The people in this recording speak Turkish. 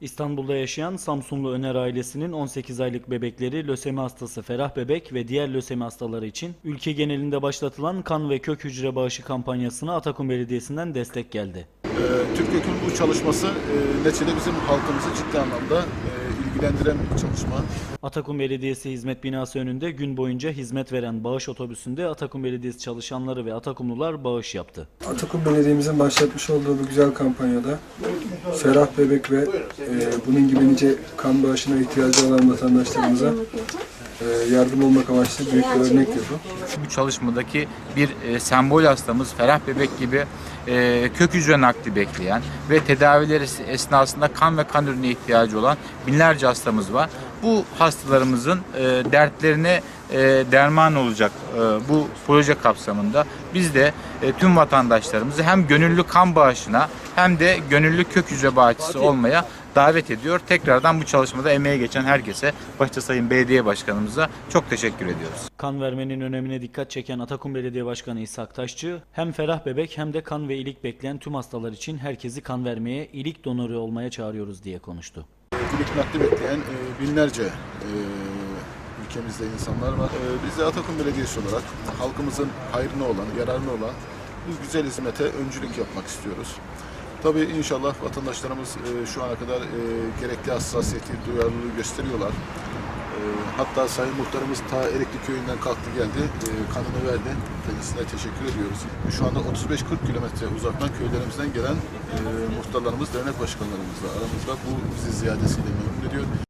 İstanbul'da yaşayan Samsunlu Öner ailesinin 18 aylık bebekleri lösemi hastası Ferah Bebek ve diğer lösemi hastaları için ülke genelinde başlatılan kan ve kök hücre bağışı kampanyasına Atakum Belediyesi'nden destek geldi. Ee, Türk Ökül'ün bu çalışması e, neticede bizim halkımızı ciddi anlamda e, ilgilendiren bir çalışma. Atakum Belediyesi Hizmet Binası önünde gün boyunca hizmet veren bağış otobüsünde Atakum Belediyesi çalışanları ve Atakumlular bağış yaptı. Atakum Belediye'mizin başlatmış olduğu bu güzel kampanyada Ferah Bebek ve e, bunun gibi nice kan bağışına ihtiyacı olan vatandaşlarımıza yardım olmak amaçlı büyük bir örnektir bu. bu çalışmadaki bir e, sembol hastamız Ferah Bebek gibi e, kök hücre nakli bekleyen ve tedavileri esnasında kan ve kan ürününe ihtiyacı olan binlerce hastamız var. Bu hastalarımızın e, dertlerine e, derman olacak e, bu proje kapsamında biz de e, tüm vatandaşlarımızı hem gönüllü kan bağışına hem de gönüllü kök hücre bağışçısı olmaya davet ediyor. Tekrardan bu çalışmada emeğe geçen herkese, başta Sayın Belediye Başkanımıza çok teşekkür ediyoruz. Kan vermenin önemine dikkat çeken Atakum Belediye Başkanı İshak Taşçı, hem Ferah Bebek hem de kan ve ilik bekleyen tüm hastalar için herkesi kan vermeye, ilik donörü olmaya çağırıyoruz diye konuştu. İlik nakli bekleyen binlerce ülkemizde insanlar var. E, Biz de Atakum Belediyesi olarak halkımızın hayrına olan, yararına olan bu güzel hizmete öncülük yapmak istiyoruz. Tabii inşallah vatandaşlarımız e, şu ana kadar e, gerekli hassasiyeti, duyarlılığı gösteriyorlar. E, Hatta Sayın Muhtarımız ta Erikli Köyü'nden kalktı geldi, e, kanını verdi. Kendisine teşekkür ediyoruz. Şu anda 35-40 kilometre uzaktan köylerimizden gelen e, muhtarlarımız, dernek başkanlarımızla aramızda bu bizi ziyadesiyle memnun ediyor.